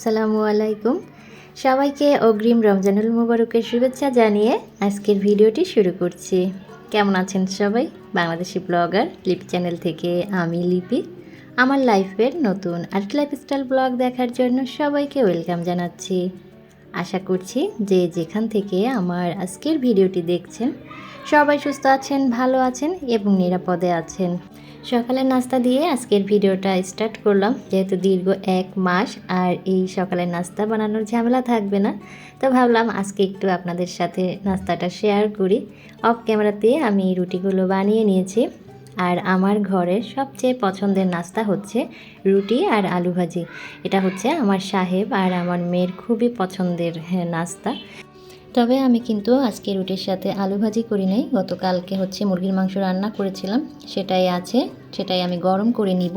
আসসালামু আলাইকুম। সবাইকে অগ্রিম রমজানুল মুবারকের শুভেচ্ছা জানিয়ে আজকের ভিডিওটি শুরু করছি। কেমন আছেন সবাই? বাংলাদেশি ব্লগার লিপি চ্যানেল থেকে আমি লিপি। আমার লাইফের নতুন আর্ট লাইফস্টাইল ব্লগ দেখার জন্য সবাইকে ওয়েলকাম জানাচ্ছি। আশা করছি যে যেখান থেকে আমার আজকের ভিডিওটি দেখছেন, সবাই সুস্থ আছেন, ভালো আছেন এবং নিরাপদে আছেন। সকালের নাস্তা দিয়ে আজকের ভিডিওটা স্টার্ট করলাম। যেহেতু দীর্ঘ এক মাস আর এই সকালের নাস্তা বানানোর ঝামেলা থাকবে না তো ভাবলাম আজকে একটু আপনাদের সাথে নাস্তাটা শেয়ার করি। অফ ক্যামেরাতে আমি রুটিগুলো বানিয়ে নিয়েছি আর আমার ঘরের সবচেয়ে পছন্দের নাস্তা হচ্ছে রুটি আর আলু ভাজি। এটা হচ্ছে আমার সাহেব আর আমার মেয়ের খুবই পছন্দের হ্যাঁ, নাস্তা। তবে আমি কিন্তু আজকে রুটির সাথে আলু ভাজি করি নাই। গতকালকে হচ্ছে মুরগির মাংস রান্না করেছিলাম। সেটাই আছে, সেটাই আমি গরম করে নিব।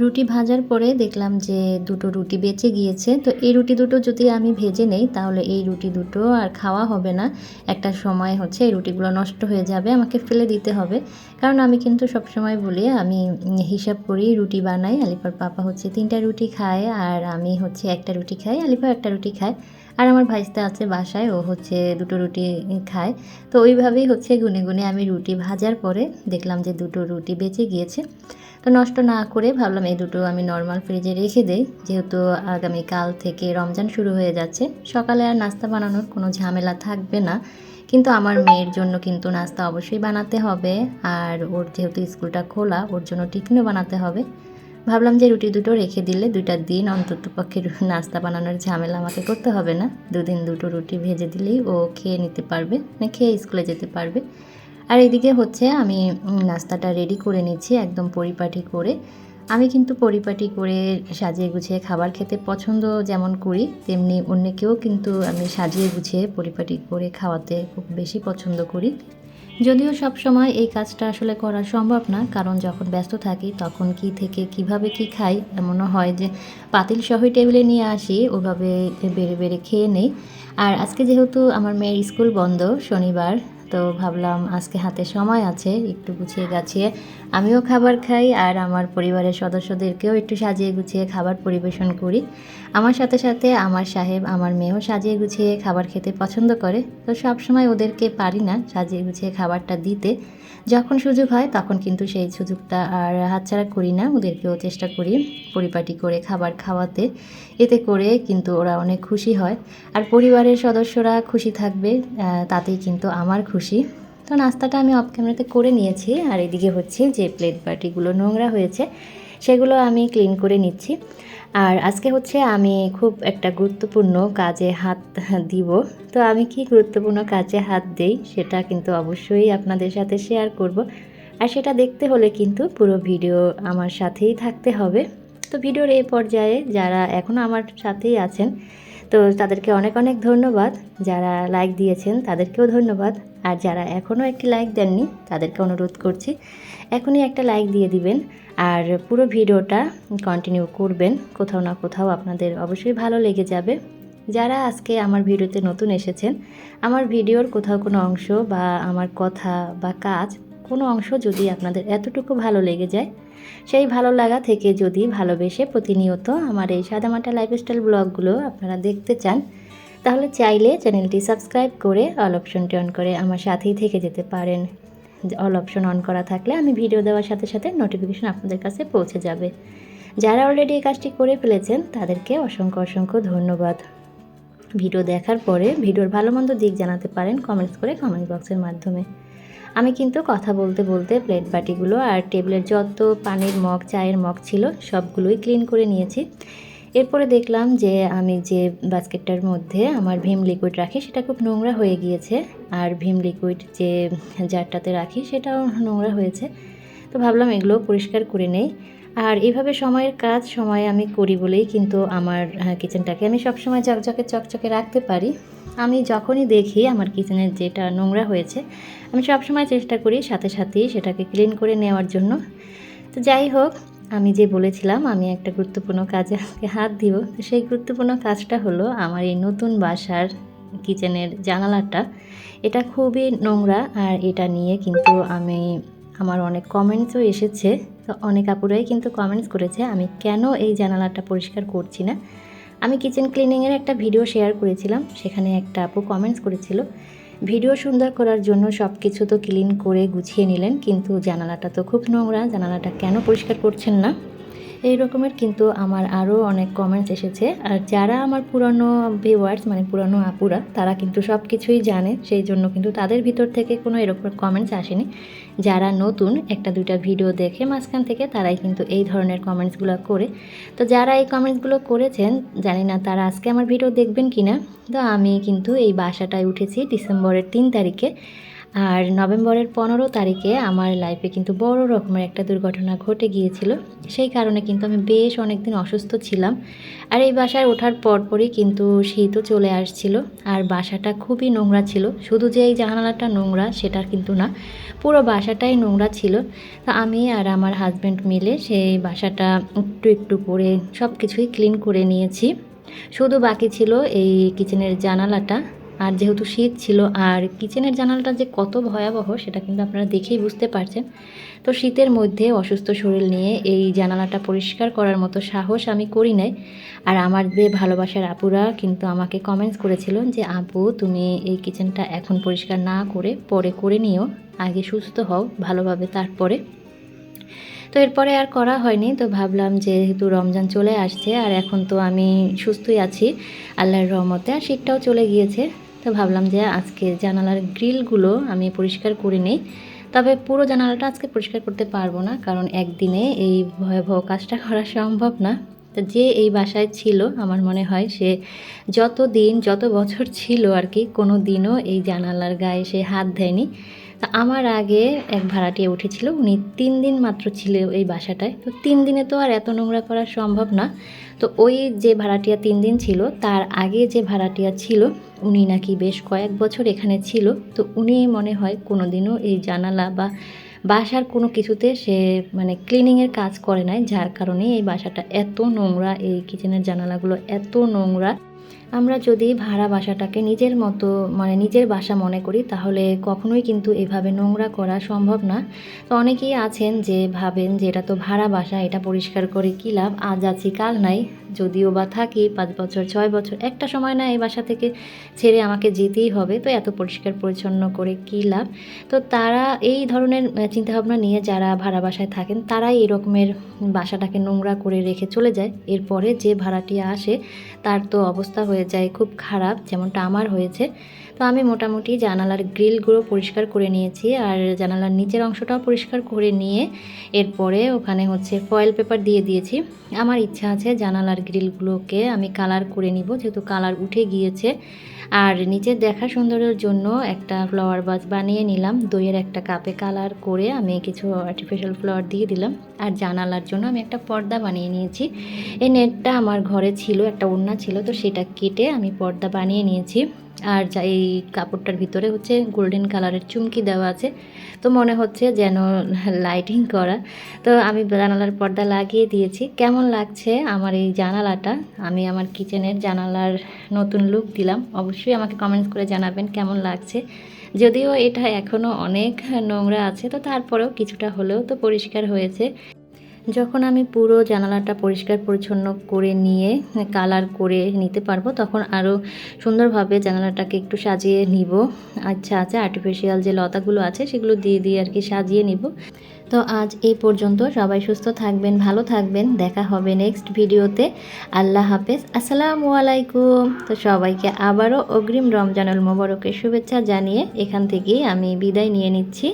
রুটি ভাজার পরে দেখলাম যে দুটো রুটি বেঁচে গিয়েছে। তো এই রুটি দুটো যদি আমি ভেজে নেই, তাহলে এই রুটি দুটো আর খাওয়া হবে না। একটা সময় হচ্ছে এই রুটিগুলো নষ্ট হয়ে যাবে, আমাকে ফেলে দিতে হবে। কারণ আমি কিন্তু সব সময় বলি, আমি হিসাব করি, রুটি বানাই আলিপার পাপা হচ্ছে তিনটা রুটি খায়, আর আমি হচ্ছে একটা রুটি খাই আলিফা একটা রুটি খায়। আর আমার ভাইস্তা আছে বাসায়, ও হচ্ছে দুটো রুটি খায়। তো ওইভাবেই হচ্ছে গুনে গুনে আমি রুটি ভাজার পরে দেখলাম যে দুটো রুটি বেঁচে গিয়েছে। তো নষ্ট না করে ভাবলাম এই দুটো আমি নর্মাল ফ্রিজে রেখে দেই। যেহেতু আগামীকাল থেকে রমজান শুরু হয়ে যাচ্ছে, সকালে আর নাস্তা বানানোর কোনো ঝামেলা থাকবে না। কিন্তু আমার মেয়ের জন্য কিন্তু নাস্তা অবশ্যই বানাতে হবে আর ওর যেহেতু স্কুলটা খোলা, ওর জন্য টিফিনও বানাতে হবে। ভাবলাম যে রুটি দুটো রেখে দিলে দুইটা দিন অন্তত পক্ষে নাস্তা বানানোর ঝামেলা আমাকে করতে হবে না। দুদিন দুটো রুটি ভেজে দিলেই ও খেয়ে নিতে পারবে মানে খেয়ে স্কুলে যেতে পারবে। আর এদিকে হচ্ছে আমি নাস্তাটা রেডি করে নিচ্ছি, একদম পরিপাটি করে। আমি কিন্তু পরিপাটি করে সাজিয়ে গুছিয়ে খাবার খেতে পছন্দ যেমন করি, তেমনি অন্যকেও কিন্তু আমি সাজিয়ে গুছিয়ে পরিপাটি করে খাওয়াতে খুব বেশি পছন্দ করি। যদিও সব সময় এই কাজটা আসলে করা সম্ভব না, কারণ যখন ব্যস্ত থাকি তখন কি থেকে কীভাবে কি খাই এমনও হয় যে পাতিল সহই টেবিলে নিয়ে আসি, ওভাবে বেড়ে বেড়ে খেয়ে নেই। আর আজকে যেহেতু আমার মেয়ের স্কুল বন্ধ শনিবার তো ভাবলাম আজকে হাতে সময় আছে, একটু গুছিয়ে গাছিয়ে আমিও খাবার খাই আর আমার পরিবারের সদস্যদেরকেও একটু সাজিয়ে গুছিয়ে খাবার পরিবেশন করি। আমার সাথে সাথে আমার সাহেব, আমার মেয়েও সাজিয়ে গুছিয়ে খাবার খেতে পছন্দ করে। তো সব সময় ওদেরকে পারি না সাজিয়ে গুছিয়ে খাবারটা দিতে। যখন সুযোগ হয় তখন কিন্তু সেই সুযোগটা আর হাতছাড়া করি না। ওদেরকেও চেষ্টা করি পরিপাটি করে খাবার খাওয়াতে। এতে করে কিন্তু ওরা অনেক খুশি হয়। আর পরিবারের সদস্যরা খুশি থাকবে তাতেই কিন্তু আমার খুশি। তো নাস্তাটা আমি অফ ক্যামেরাতে করে নিয়েছি। আর এদিকে হচ্ছে যে প্লেট বাটিগুলো নোংরা হয়েছে। সেগুলো আমি ক্লিন করে নিচ্ছি। আর আজকে হচ্ছে আমি খুব একটা গুরুত্বপূর্ণ কাজে হাত দিব। তো আমি কি গুরুত্বপূর্ণ কাজে হাত দেই সেটা কিন্তু অবশ্যই আপনাদের সাথে শেয়ার করব। আর সেটা দেখতে হলে কিন্তু পুরো ভিডিও আমার সাথেই থাকতে হবে। তো ভিডিওর এই পর্যায়ে যারা এখনও আমার সাথেই আছেন, তো তাদেরকে অনেক অনেক ধন্যবাদ। যারা লাইক দিয়েছেন তাদেরকেও ধন্যবাদ। আর যারা এখনও একটি লাইক দেননি তাদেরকে অনুরোধ করছি, এখনই একটা লাইক দিয়ে দিবেন। আর পুরো ভিডিওটা কন্টিনিউ করবেন। কোথাও না কোথাও আপনাদের অবশ্যই ভালো লেগে যাবে। যারা আজকে আমার ভিডিওতে নতুন এসেছেন, আমার ভিডিওর কোথাও কোনো অংশ বা আমার কথা বা কাজ কোনো অংশ যদি আপনাদের এতটুকু ভালো লেগে যায়, সেই ভালো লাগা থেকে যদি ভালোবেসে প্রতিনিয়ত আমার এই সাদামাটা লাইফস্টাইল ব্লগগুলো আপনারা দেখতে চান, তাহলে চাইলে চ্যানেলটি সাবস্ক্রাইব করে অল অপশনটি অন করে আমার সাথেই থেকে যেতে পারেন। অল অপশন অন করা থাকলে আমি ভিডিও দেওয়ার সাথে সাথে নোটিফিকেশন আপনাদের কাছে পৌঁছে যাবে। যারা অলরেডি এই কাজটি করে ফেলেছেন, তাদেরকে অসংখ্য অসংখ্য ধন্যবাদ। ভিডিও দেখার পরে ভিডিওর ভালো মন্দ দিক জানাতে পারেন কমেন্টস করে কমেন্ট বক্সের মাধ্যমে। আমি কিন্তু কথা বলতে বলতে প্লেট বাটিগুলো আর টেবিলের যত পানির মগ, চায়ের মগ ছিল, সবগুলোই ক্লিন করে নিয়েছি। এরপরে দেখলাম যে আমি যে বাস্কেটটার মধ্যে আমার ভীম লিকুইড রাখি, সেটা খুব নোংরা হয়ে গিয়েছে। আর ভীম লিকুইড যে জারটাতে রাখি, সেটাও নোংরা হয়েছে। তো ভাবলাম এগুলো পরিষ্কার করে নেই। আর এভাবে সময়ের কাজ সময় আমি করি বলেই কিন্তু আমার কিচেনটাকে আমি সবসময় চকচকে চকচকে রাখতে পারি। আমি যখনই দেখি আমার কিচেনের যেটা নোংরা হয়েছে, আমি সবসময় চেষ্টা করি সাথে সাথেই সেটাকে ক্লিন করে নেওয়ার জন্য। তো যাই হোক আমি যে বলেছিলাম, আমি একটা গুরুত্বপূর্ণ কাজে আজকে হাত দিব। তো সেই গুরুত্বপূর্ণ কাজটা হলো আমার এই নতুন বাসার কিচেনের জানালাটা। এটা খুবই নোংরা আর এটা নিয়ে কিন্তু আমি, আমার অনেক কমেন্টসও এসেছে। তো অনেক আপুরাই কিন্তু কমেন্টস করেছে, আমি কেন এই জানালাটা পরিষ্কার করছি না? আমি কিচেন ক্লিনিংয়ের একটা ভিডিও শেয়ার করেছিলাম, সেখানে একটা আপু কমেন্টস করেছিল। ভিডিও সুন্দর করার জন্য সব কিছু তো ক্লিন করে গুছিয়ে নিলেন, কিন্তু জানালাটা তো খুব নোংরা, জানালাটা কেন পরিষ্কার করছেন না? এই রকমের কিন্তু আমার আরও অনেক কমেন্টস এসেছে। আর যারা আমার পুরনো ভিউয়ার্স মানে পুরনো আপুরা, তারা কিন্তু সব কিছুই জানে। সেই জন্য কিন্তু তাদের ভিতর থেকে কোনো এরকম কমেন্টস আসেনি। যারা নতুন একটা দুইটা ভিডিও দেখে মাঝখান থেকে, তারাই কিন্তু এই ধরনের কমেন্টসগুলো করে। তো যারা এই কমেন্টসগুলো করেছেন, জানি না তারা আজকে আমার ভিডিও দেখবেন কি না তো আমি কিন্তু এই বাসাটায় উঠেছি ডিসেম্বরের তিন তারিখে। আর নভেম্বরের পনেরো তারিখে আমার লাইফে কিন্তু বড় রকমের একটা দুর্ঘটনা ঘটে গিয়েছিল। সেই কারণে কিন্তু আমি বেশ অনেকদিন অসুস্থ ছিলাম। আর এই বাসায় ওঠার পরপরই কিন্তু শীতও চলে আসছিল। আর বাসাটা খুবই নোংরা ছিল। শুধু যে এই জানালাটা নোংরা, সেটা কিন্তু না। পুরো বাসাটাই নোংরা ছিল। তো আমি আর আমার হাজব্যান্ড মিলে সেই বাসাটা একটু একটু করে সব কিছুই ক্লিন করে নিয়েছি। শুধু বাকি ছিল এই কিচেনের জানালাটা। আর যেহেতু শীত ছিল আর কিচেনের জানালাটা যে কত ভয়াবহ, সেটা কিন্তু আপনারা দেখেই বুঝতে পারছেন। তো শীতের মধ্যে অসুস্থ শরীর নিয়ে এই জানালাটা পরিষ্কার করার মতো সাহস আমি করি নাই। আর আমার যে ভালোবাসার আপুরা কিন্তু আমাকে কমেন্টস করেছিল যে, আপু, তুমি এই কিচেনটা এখন পরিষ্কার না করে পরে করে নিও। আগে সুস্থ হও, ভালোভাবে তারপরে। তো এরপরে আর করা হয়নি, তো ভাবলাম যেহেতু রমজান চলে আসছে আর এখন তো আমি সুস্থই আছি, আল্লাহর রহমতে, আর শীতটাও চলে গিয়েছে, তো ভাবলাম যে আজকে জানালার গ্রিলগুলো আমি পরিষ্কার করে নিই, তবে পুরো জানালাটা আজকে পরিষ্কার করতে পারব না, কারণ একদিনে এই ভয়াবহ কাজটা করা সম্ভব না। যে এই বাসায় ছিল, আমার মনে হয় সে যত দিন যত বছর ছিল আর কি কোনো দিনও এই জানালার গায়ে সে হাত দেয়নি। তা আমার আগে এক ভাড়াটিয়া উঠেছিল, উনি তিন দিন মাত্র ছিল এই বাসাটায়। তো তিন দিনে তো আর এত নোংরা করা সম্ভব না। তো ওই যে ভাড়াটিয়া তিন দিন ছিল, তার আগে যে ভাড়াটিয়া ছিল, উনি নাকি বেশ কয়েক বছর এখানে ছিল। তো উনি মনে হয় কোনো দিনও এই জানালা বা বাসার কোনো কিছুতে সে মানে ক্লিনিংয়ের কাজ করে নাই, যার কারণে এই বাসাটা এত নোংরা, এই কিচেনের জানালাগুলো এত নোংরা। আমরা যদি ভাড়া বাসাটাকে নিজের মতো মানে নিজের বাসা মনে করি, তাহলে কখনোই কিন্তু এভাবে নোংরা করা সম্ভব না। তো অনেকেই আছেন যে ভাবেন যে এটা তো ভাড়া বাসা, এটা পরিষ্কার করে কী লাভ? আজ আছি, কাল নাই। যদিও বা থাকি, পাঁচ বছর, ছয় বছর, একটা সময় না এই বাসা থেকে ছেড়ে আমাকে যেতেই হবে। তো এত পরিষ্কার পরিচ্ছন্ন করে কী লাভ? তো তারা এই ধরনের চিন্তাভাবনা নিয়ে যারা ভাড়া বাসায় থাকেন, তারাই এরকমের বাসাটাকে নোংরা করে রেখে চলে যায়। এরপরে যে ভাড়াটি আসে, তার তো অবস্থা হয়ে যায় খুব খারাপ, যেমনটা আমার হয়েছে। তো আমি মোটামুটি জানালার গ্রিলগুলো পরিষ্কার করে নিয়েছি আর জানালার নিচের অংশটাও পরিষ্কার করে নিয়ে এরপরে ওখানে হচ্ছে ফয়েল পেপার দিয়ে দিয়েছি। আমার ইচ্ছা আছে জানালার গ্রিলগুলোকে আমি কালার করে নিব, যেহেতু কালার উঠে গিয়েছে। আর নিচের দেখা সুন্দরের জন্য একটা ফ্লাওয়ার বাস বানিয়ে নিলাম। দইয়ের একটা কাপে কালার করে আমি কিছু আর্টিফিশিয়াল ফ্লাওয়ার দিয়ে দিলাম। আর জানালার জন্য আমি একটা পর্দা বানিয়ে নিয়েছি। এই নেটটা আমার ঘরে ছিল, একটা ওড়না ছিল, তো সেটা কেটে আমি পর্দা বানিয়ে নিয়েছি। আর যা এই কাপড়টার ভিতরে হচ্ছে গোল্ডেন কালারের চুমকি দেওয়া আছে। তো মনে হচ্ছে যেন লাইটিং করা। তো আমি জানালার পর্দা লাগিয়ে দিয়েছি। কেমন লাগছে আমার এই জানালাটা? আমি আমার কিচেনের জানালার নতুন লুক দিলাম। অবশ্যই আমাকে কমেন্টস করে জানাবেন কেমন লাগছে। যদিও এটা এখনও অনেক নোংরা আছে, তো তারপরেও কিছুটা হলেও তো পরিষ্কার হয়েছে। যখন আমি পুরো জানালাটা পরিষ্কার পরিচ্ছন্ন করে নিয়ে কালার করে নিতে পারব, তখন আরও সুন্দরভাবে জানালাটাকে একটু সাজিয়ে নিব। আচ্ছা আচ্ছা আর্টিফিশিয়াল যে লতাগুলো আছে, সেগুলো দিয়ে দিয়ে আর কি সাজিয়ে নিব। তো আজ এই পর্যন্ত, সবাই সুস্থ থাকবেন, ভালো থাকবেন, দেখা হবে নেক্সট ভিডিওতে আল্লাহ হাফেজ, আসসালামু আলাইকুম। তো সবাইকে আবারও অগ্রিম রমজানুল মোবারকের শুভেচ্ছা জানিয়ে এখান থেকেই আমি বিদায় নিয়ে নিচ্ছি।